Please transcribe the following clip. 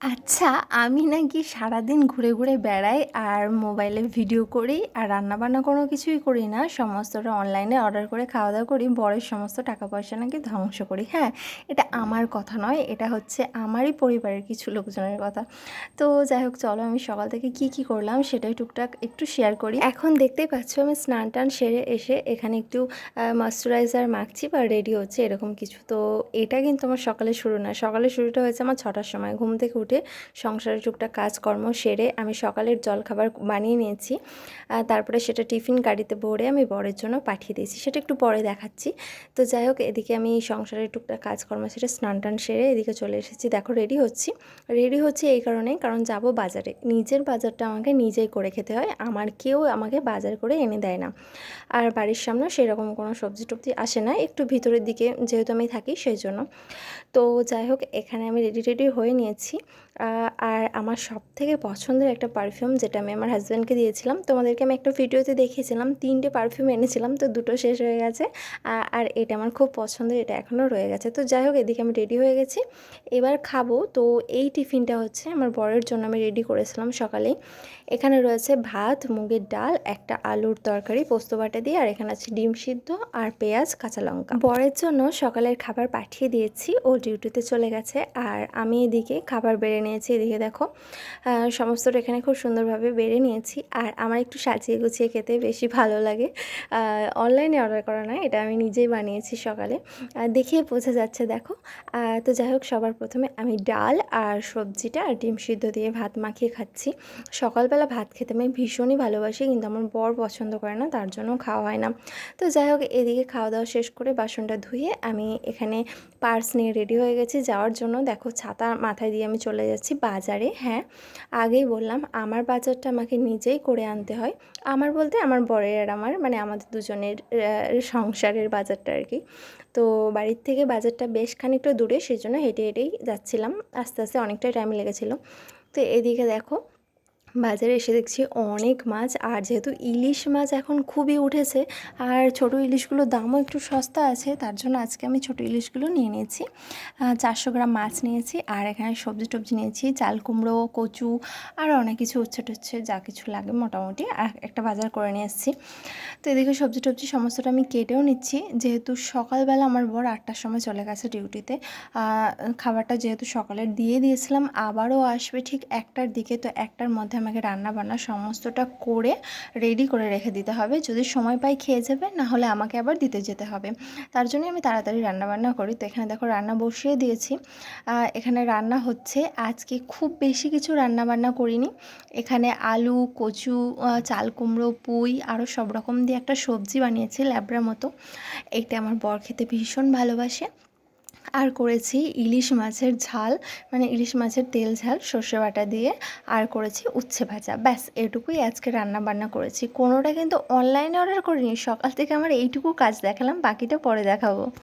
আচ্ছা, আমি নাকি সারাদিন ঘুরে, ঘুরে বেড়াই আর মোবাইলে ভিডিও করি আর রান্নাবান্না কোনো কিছুই করি না। সমস্তটা অনলাইনে অর্ডার করে খাওয়া-দাওয়া করি। বরের সমস্ত টাকা-পয়সা নাকি ধ্বংস করি। হ্যাঁ, এটা আমার কথা নয়, এটা হচ্ছে আমারই পরিবারের কিছু লোকজনের কথা। তো যাই হোক চলো আমি সকাল থেকে কি, কি করলাম সেটাই টুকটাক একটু শেয়ার করি। এখন দেখতেই পাচ্ছ আমি স্নান-টান সেরে এসে এখানে একটু ময়েশ্চারাইজার মাখছি বা রেডি হচ্ছি এরকম কিছু। তো এটা কিন্তু আমার সকালে শুরু না। সকালে শুরুটা হয়েছে আমার ছটার সময়। ঘুম থেকে উঠে সংসারের টুকটাক কাজকর্ম সেরে আমি সকালের জলখাবার বানিয়ে নিয়েছি। তারপরে সেটা টিফিন গাড়িতে ভরে আমি বরের জন্য পাঠিয়ে দিয়েছি। সেটা একটু পরে দেখাচ্ছি। তো যাই হোক, এদিকে আমি সংসারের টুকটা কাজকর্ম সেটা স্নান টান সেরে এদিকে চলে এসেছি। দেখো রেডি হচ্ছি। রেডি হচ্ছে এই কারণেই, কারণ যাব বাজারে। নিজের বাজারটা আমাকে নিজেই করে খেতে হয়। আমার কেউ আমাকে বাজার করে এনে দেয় না। আর বাড়ির সামনেও সেরকম কোনো সবজি টবজি আসে না। একটু ভিতরের দিকে যেহেতু আমি থাকি, সেই জন্য। তো যাই হোক, এখানে আমি রেডি রেডি হয়ে নিয়েছি। আর আমার সব থেকে পছন্দের একটা পারফিউম যেটা আমি আমার হাজব্যান্ডকে দিয়েছিলাম, তোমাদেরকে আমি একটা ভিডিওতে দেখিয়েছিলাম, তিনটে পারফিউম এনেছিলাম, তো দুটো শেষ হয়ে গেছে। আর এটা আমার খুব পছন্দের, এটা এখনও রয়ে গেছে। তো যাই হোক, এদিকে আমি রেডি হয়ে গেছি। এবার খাব, তো এই টিফিনটা হচ্ছে আমার বরের জন্য আমি রেডি করেছিলাম সকালেই। এখানে রয়েছে ভাত, মুগের ডাল, একটা আলুর তরকারি, পোস্ত বাটা দিয়ে, আর এখানে আছে ডিম সিদ্ধ আর পেঁয়াজ, কাঁচা লঙ্কা। বরের জন্য সকালের খাবার পাঠিয়ে দিয়েছি, ও ডিউটিতে চলে গেছে। আর আমি এদিকে খাবার বেড়ে নিয়েছি, এদিকে দেখো। সমস্তটা এখানে খুব সুন্দরভাবে বেড়ে নিয়েছি। আর আমার একটু সাজিয়ে গুছিয়ে খেতে বেশি ভালো লাগে। অনলাইনে অর্ডার করা নয়, এটা আমি নিজেই বানিয়েছি সকালে। দেখিয়ে বোঝা যাচ্ছে, দেখো। তো যাই হোক, সবার প্রথমে আমি ডাল আর সবজিটা আর ডিম সিদ্ধ দিয়ে ভাত মাখিয়ে খাচ্ছি। সকালবেলা ভাত খেতে আমি ভীষণই ভালোবাসি, কিন্তু আমার বর পছন্দ করে না, তার জন্য খাওয়া হয় না। তো যাই হোক, এদিকে খাওয়া দাওয়া শেষ করে বাসনটা ধুয়ে আমি এখানে পার্স নিয়ে রেডি হয়ে গেছি। যাওয়ার জন্য দেখো, ছাতা মাথায় দিয়ে আমি চলে যাচ্ছি বাজারে হ্যাঁ। আগেই বললাম, আমার বাজারটা আমাকে নিজেই করে আনতে হয়। আমার বলতে আমার বরের আর আমার মানে আমাদের দুজনের সংসারের বাজারটা আর কি। তো বাড়ির থেকে বাজারটা বেশ খানিকটা দূরে, সেজন্য হেঁটে হেঁটেই যাচ্ছিলাম। আস্তে আস্তে অনেকটাই টাইম লেগেছিলো। তো এদিকে দেখো বাজারে এসে দেখছি অনেক মাছ, আর যেহেতু ইলিশ মাছ এখন খুবই উঠেছে, আর ছোট ইলিশগুলোর দামও একটু সস্তা আছে, তার জন্য আজকে আমি ছোট ইলিশগুলো নিয়ে নিয়েছি। চারশো গ্রাম মাছ নিয়েছি, আর এখানে সবজি টবজি নিয়েছি, চাল কুমড়ো, কচু আর অনেক কিছু উচ্ছে টুচ্ছে যা কিছু লাগে মোটামুটি, আর একটা বাজার করে নিয়ে এসেছি। তো এদিকে সবজি টবজি সমস্তটা আমি কেটেও নিচ্ছি, যেহেতু সকালবেলা আমার বর আটটার সময় চলে গেছে ডিউটিতে খাবারটা যেহেতু সকালের দিয়ে দিয়েছিলাম, আবারও আসবে ঠিক একটার দিকে, তো একটার মধ্যে আমাকে রান্না বান্না সমস্তটা করে রেডি করে রেখে দিতে হবে। যদি সময় পাই খেয়ে যাবে, না হলে আমাকে আবার দিতে যেতে হবে। তার জন্য আমি তাড়াতাড়ি রান্না বান্না করি। তো এখানে দেখো রান্না বসিয়ে দিয়েছি। এখানে রান্না হচ্ছে। আজকে খুব বেশি কিছু রান্না বান্না করিনি। এখানে আলু, কচু চাল কুমড়ো, পুঁই আরও সব রকম দিয়ে একটা সবজি বানিয়েছি ল্যাবড়া মতো। এটা আমার বর খেতে ভীষণ ভালোবাসে। আর করেছি ইলিশ মাছের ঝাল মানে ইলিশ মাছের তেল ঝাল, সর্ষে বাটা দিয়ে, আর করেছি উচ্ছে ভাজা। ব্যাস, এটুকুই আজকে রান্না বান্না করেছি। কোনোটা কিন্তু অনলাইনে অর্ডার করিনি, সকাল থেকে আমার এইটুকু কাজ দেখালাম, বাকিটা পরে দেখাবো।